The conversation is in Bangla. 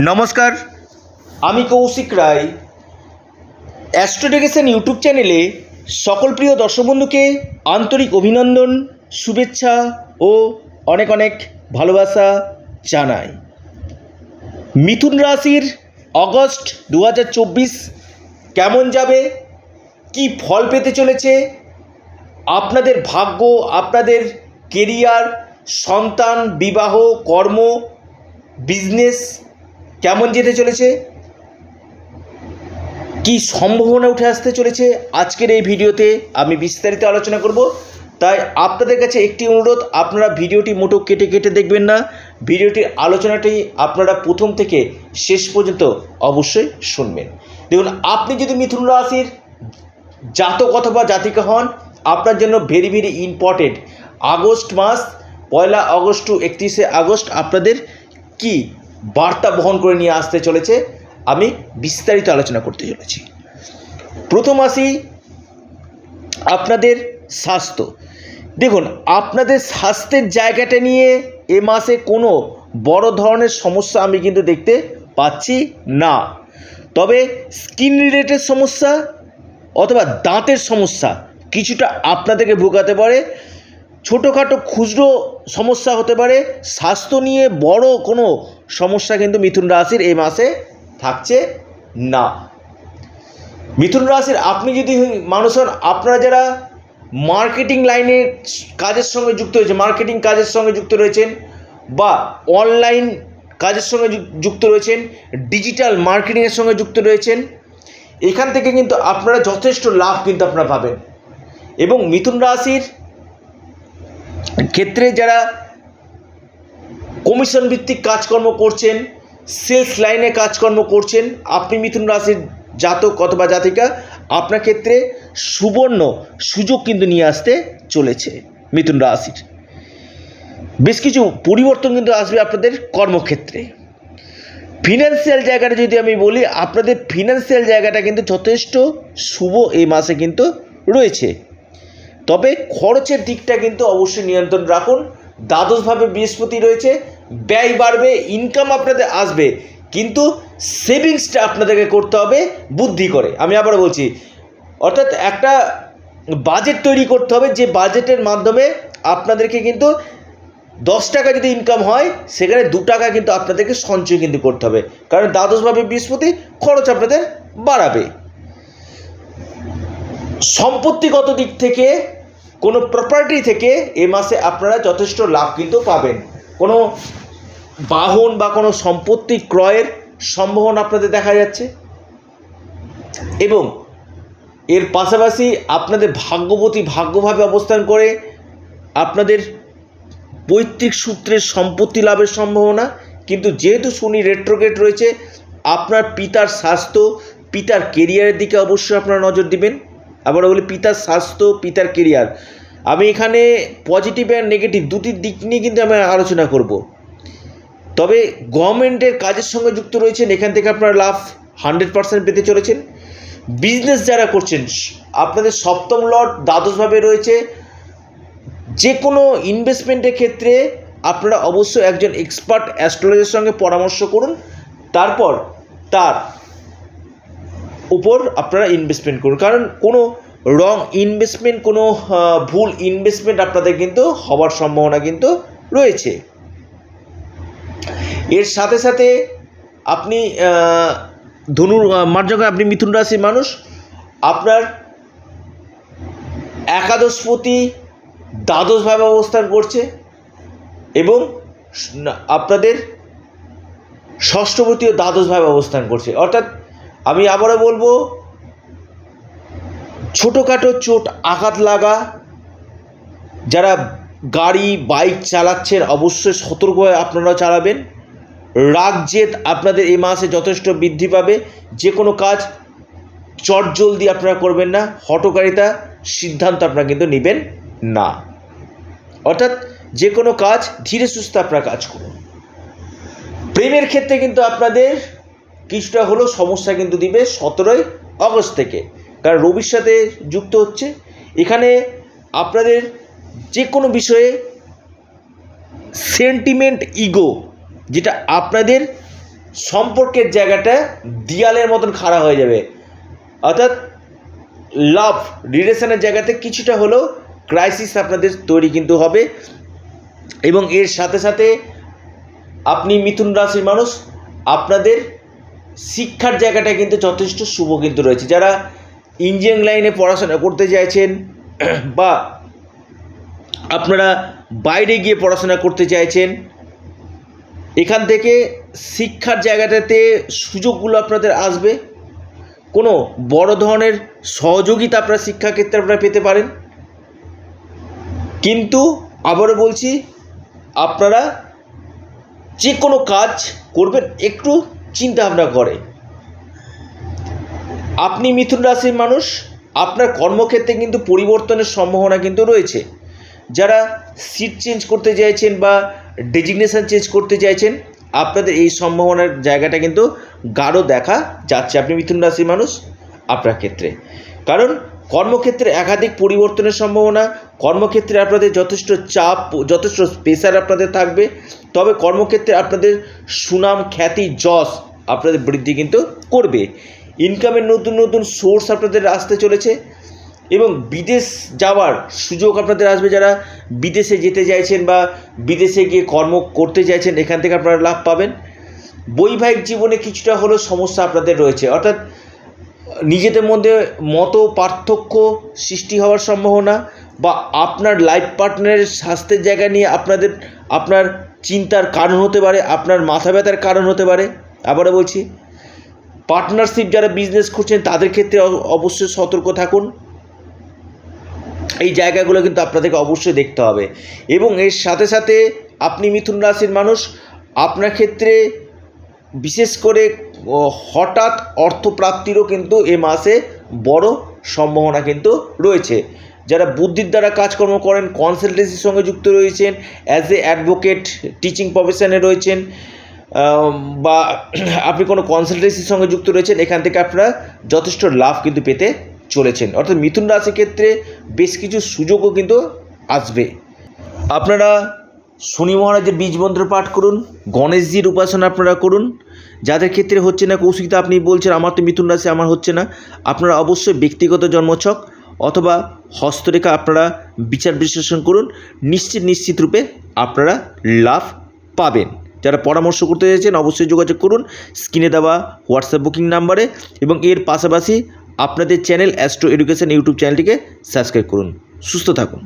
নমস্কার। আমি কৌশিক রায়। অ্যাস্ট্রোডেকেশন ইউটিউব চ্যানেলে সকল প্রিয় দর্শক বন্ধুকে আন্তরিক অভিনন্দন, শুভেচ্ছা ও অনেক অনেক ভালোবাসা জানাই। মিথুন রাশির অগস্ট দু হাজার চব্বিশ কেমন যাবে? কি ফল পেতে চলেছে? আপনাদের ভাগ্য, আপনাদের কেরিয়ার, সন্তান, বিবাহ, কর্ম, বিজনেস কেমন যেতে চলেছে? কি সম্ভাবনা উঠে আসতে চলেছে? আজকের এই ভিডিওতে আমি বিস্তারিত আলোচনা করব। তাই আপনাদের কাছে একটি অনুরোধ, আপনারা ভিডিওটি মোটো কেটে কেটে দেখবেন না। ভিডিওটির আলোচনাটি আপনারা প্রথম থেকে শেষ পর্যন্ত অবশ্যই শুনবেন। দেখুন, আপনি যদি মিথুন রাশির জাতক অথবা জাতিকা হন, আপনার জন্য ভেরি ভেরি ইম্পর্টেন্ট আগস্ট মাস, পয়লা আগস্ট টু একত্রিশে আগস্ট আপনাদের কি বার্তা বহন করে নিয়ে আসতে চলেছে। আমি বিস্তারিত আলোচনা করতে চলেছি। প্রথম আসি আপনাদের স্বাস্থ্য। দেখুন, আপনাদের স্বাস্থ্যের জায়গাটা নিয়ে এ মাসে কোনো বড় ধরনের সমস্যা আমি কিন্তু দেখতে পাচ্ছি না। তবে স্কিন রিলেটেড সমস্যা অথবা দাঁতের সমস্যা কিছুটা আপনাদেরকে ভোগাতে পারে। ছোটোখাটো খুচরো সমস্যা হতে পারে, স্বাস্থ্য নিয়ে বড় কোনো সমস্যা কিন্তু মিথুন রাশির এই মাসে থাকছে না। মিথুন রাশির আপনি যদি মানুষ হন, আপনারা যারা মার্কেটিং লাইনের কাজের সঙ্গে যুক্ত হয়েছে মার্কেটিং কাজের সঙ্গে যুক্ত রয়েছেন বা অনলাইন কাজের সঙ্গে যুক্ত রয়েছেন ডিজিটাল মার্কেটিংয়ের সঙ্গে যুক্ত রয়েছেন, এখান থেকে কিন্তু আপনারা যথেষ্ট লাভ কিন্তু আপনারা পাবেন। এবং মিথুন রাশির ক্ষেত্রে যারা কমিশন ভিত্তিক কাজকর্ম করছেন সেলস লাইনে কাজকর্ম করছেন, আপনি মিথুন রাশির জাতক অথবা জাতিকা, আপনার ক্ষেত্রে সুবর্ণ সুযোগ কিন্তু নিয়ে আসতে চলেছে মিথুন রাশির। বেশ কিছু পরিবর্তন কিন্তু আসবে আপনাদের কর্মক্ষেত্রে। ফিনান্সিয়াল জায়গাটা যদি আমি বলি, আপনাদের ফিনান্সিয়াল জায়গাটা কিন্তু যথেষ্ট শুভ এই মাসে কিন্তু রয়েছে। তবে খরচের দিকটা কিন্তু অবশ্যই নিয়ন্ত্রণ রাখুন। দ্বাদশভাবে বৃহস্পতি রয়েছে, ব্যয় বাড়বে ইনকাম আপনাদের আসবে, কিন্তু সেভিংসটা আপনাদেরকে করতে হবে বুদ্ধি করে। আমি আবার বলছি, অর্থাৎ একটা বাজেট তৈরি করতে হবে যে বাজেটের মাধ্যমে আপনাদেরকে কিন্তু দশ টাকা যদি ইনকাম হয়, সেখানে দু টাকা কিন্তু আপনাদেরকে সঞ্চয় কিন্তু করতে হবে। কারণ দ্বাদশভাবে বৃহস্পতি খরচ আপনাদের বাড়াবে। সম্পত্তিগত দিক থেকে কোনো প্রপার্টি থেকে এ মাসে আপনারা যথেষ্ট লাভ কিন্তু পাবেন। কোনো বাহন বা কোনো সম্পত্তি ক্রয়ের সম্ভাবনা আপনাদের দেখা যাচ্ছে। এবং এর পাশাপাশি আপনাদের ভাগ্যবতী ভাগ্যভাবে অবস্থান করে আপনাদের পৈতৃক সূত্রের সম্পত্তি লাভের সম্ভাবনা। কিন্তু যেহেতু শনি রেট্রোগেট রয়েছে, আপনার পিতার স্বাস্থ্য, পিতার কেরিয়ারের দিকে অবশ্যই আপনারা নজর দিবেন। আবার বলি পিতার স্বাস্থ্য, পিতার কেরিয়ার আমি এখানে পজিটিভ অ্যান্ড নেগেটিভ দুটি দিক নিয়ে কিন্তু আমি আলোচনা করব। তবে গভর্নমেন্টের কাজের সঙ্গে যুক্ত রয়েছেন, এখান থেকে আপনারা লাভ হান্ড্রেড পার্সেন্ট পেতে চলেছেন। বিজনেস যারা করছেন, আপনাদের সপ্তম লট দ্বাদশভাবে রয়েছে। যে কোনো ইনভেস্টমেন্টের ক্ষেত্রে আপনারা অবশ্যই একজন এক্সপার্ট অ্যাস্ট্রোলজার সঙ্গে পরামর্শ করুন। তারপর তার উপর আপনারা ইনভেস্টমেন্ট করুন। কারণ কোনো রং ইনভেস্টমেন্ট কোনো ভুল ইনভেস্টমেন্ট আপনাদের কিন্তু হওয়ার সম্ভাবনা কিন্তু রয়েছে। এর সাথে সাথে আপনি ধনুর মার্জকে আপনি মিথুন রাশির মানুষ, আপনার একাদশপতি দ্বাদশভাবে অবস্থান করছে এবং আপনাদের ষষ্ঠপতিও দ্বাদশভাবে অবস্থান করছে। অর্থাৎ আমি আবারও বলব, ছোটোখাটো চোট আঘাত লাগা, যারা গাড়ি, বাইক চালাচ্ছেন অবশ্যই সতর্ক হয়ে আপনারা চালাবেন। রাগ, জেদ আপনাদের এই মাসে যথেষ্ট বৃদ্ধি পাবে। যে কোনো কাজ চট জলদি আপনারা করবেন না হটকারিতা সিদ্ধান্ত আপনারা কিন্তু নেবেন না। অর্থাৎ যে কোনো কাজ ধীরে সুস্থে আপনারা কাজ করুন। প্রেমের ক্ষেত্রে কিন্তু আপনাদের কিছুটা হলেও সমস্যা কিন্তু দিবে সতেরোই আগস্ট থেকে। কারণ রবির সাথে যুক্ত হচ্ছে। এখানে আপনাদের যে কোনো বিষয়ে সেন্টিমেন্ট ইগো যেটা আপনাদের সম্পর্কের জায়গাটা দিয়ালের মতন খাড়া হয়ে যাবে। অর্থাৎ লাভ রিলেশনের জায়গাতে কিছুটা হলেও ক্রাইসিস আপনাদের তৈরি কিন্তু হবে। এবং এর সাথে সাথে আপনি মিথুন রাশির মানুষ, আপনাদের শিক্ষার জায়গাটা কিন্তু যথেষ্ট শুভ কিন্তু রয়েছে। যারা ইঞ্জিনিয়ারিং লাইনে পড়াশোনা করতে চাইছেন, বা আপনারা বাইরে গিয়ে পড়াশোনা করতে চাইছেন, এখান থেকে শিক্ষার জায়গাটাতে সুযোগগুলো আপনাদের আসবে। কোনো বড় ধরনের সহযোগিতা আপনারা শিক্ষাক্ষেত্রে আপনারা পেতে পারেন। কিন্তু আবারও বলছি, আপনারা যে কোনো কাজ করবেন একটু চিন্তা ভাবনা করে। আপনি মিথুন রাশির মানুষ, আপনার কর্মক্ষেত্রে কিন্তু পরিবর্তনের সম্ভাবনা কিন্তু রয়েছে। যারা সিট চেঞ্জ করতে চাইছেন বা ডেজিগনেশান চেঞ্জ করতে চাইছেন, আপনাদের এই সম্ভাবনার জায়গাটা কিন্তু গাঢ় দেখা যাচ্ছে আপনি মিথুন রাশির মানুষ, আপনার ক্ষেত্রে। কারণ কর্মক্ষেত্রে একাধিক পরিবর্তনের সম্ভাবনা কর্মক্ষেত্রে আপনাদের যথেষ্ট চাপ, যথেষ্ট প্রেশার আপনাদের থাকবে। তবে কর্মক্ষেত্রে আপনাদের সুনাম, খ্যাতি, যশ আপনাদের বৃদ্ধি কিন্তু করবে। ইনকামের নতুন নতুন সোর্স আপনাদের আসতে চলেছে এবং বিদেশ যাওয়ার সুযোগ আপনাদের আসবে। যারা বিদেশে যেতে চাইছেন বা বিদেশে গিয়ে কর্ম করতে চাইছেন, এখান থেকে আপনারা লাভ পাবেন। বৈবাহিক জীবনে কিছুটা হলেও সমস্যা আপনাদের রয়েছে। অর্থাৎ নিজেদের মধ্যে মত পার্থক্য সৃষ্টি হওয়ার সম্ভাবনা বা আপনার লাইফ পার্টনারের স্বাস্থ্যের জায়গা নিয়ে আপনাদের, আপনার চিন্তার কারণ হতে পারে, আপনার মাথা ব্যথার কারণ হতে পারে। আবারও বলছি পার্টনারশিপ যারা বিজনেস করছেন তাদের ক্ষেত্রে অবশ্যই সতর্ক থাকুন। এই জায়গাগুলো কিন্তু আপনাদেরকে অবশ্যই দেখতে হবে। এবং এর সাথে সাথে আপনি মিথুন রাশির মানুষ, আপনার ক্ষেত্রে বিশেষ করে হঠাৎ অর্থপ্রাপ্তিরও কিন্তু এ মাসে বড় সম্ভাবনা কিন্তু রয়েছে। যারা বুদ্ধির দ্বারা কাজকর্ম করেন কনসালটেন্সির সঙ্গে যুক্ত রয়েছেন অ্যাজ এ অ্যাডভোকেট টিচিং প্রফেশনে রয়েছেন বা আপনি কোনো কনসালটেন্সির সঙ্গে যুক্ত রয়েছেন, এখান থেকে আপনারা যথেষ্ট লাভ কিন্তু পেতে চলেছেন। অর্থাৎ মিথুন রাশির ক্ষেত্রে বেশ কিছু সুযোগও কিন্তু আসবে। আপনারা শনি মহারাজের বীজ মন্ত্র পাঠ করুন, গণেশজির উপাসনা আপনারা করুন। যাদের ক্ষেত্রে হচ্ছে না কৌশিকতা আপনি বলছেন, আমার তো মিথুন রাশি, আমার হচ্ছে না। আপনারা অবশ্যই ব্যক্তিগত জন্মছক অথবা হস্তরেখা আপনারা বিচার বিশ্লেষণ করুন, নিশ্চিত নিশ্চিত রূপে আপনারা লাভ পাবেন। যারা পরামর্শ করতে চাইছেন অবশ্যই যোগাযোগ করুন, স্ক্রিনে দেওয়া হোয়াটসঅ্যাপ বুকিং নাম্বারে এবং এর পাশাপাশি আপনাদের চ্যানেল অ্যাস্ট্রো এডুকেশন ইউটিউব চ্যানেলটিকে সাবস্ক্রাইব করুন। সুস্থ থাকুন।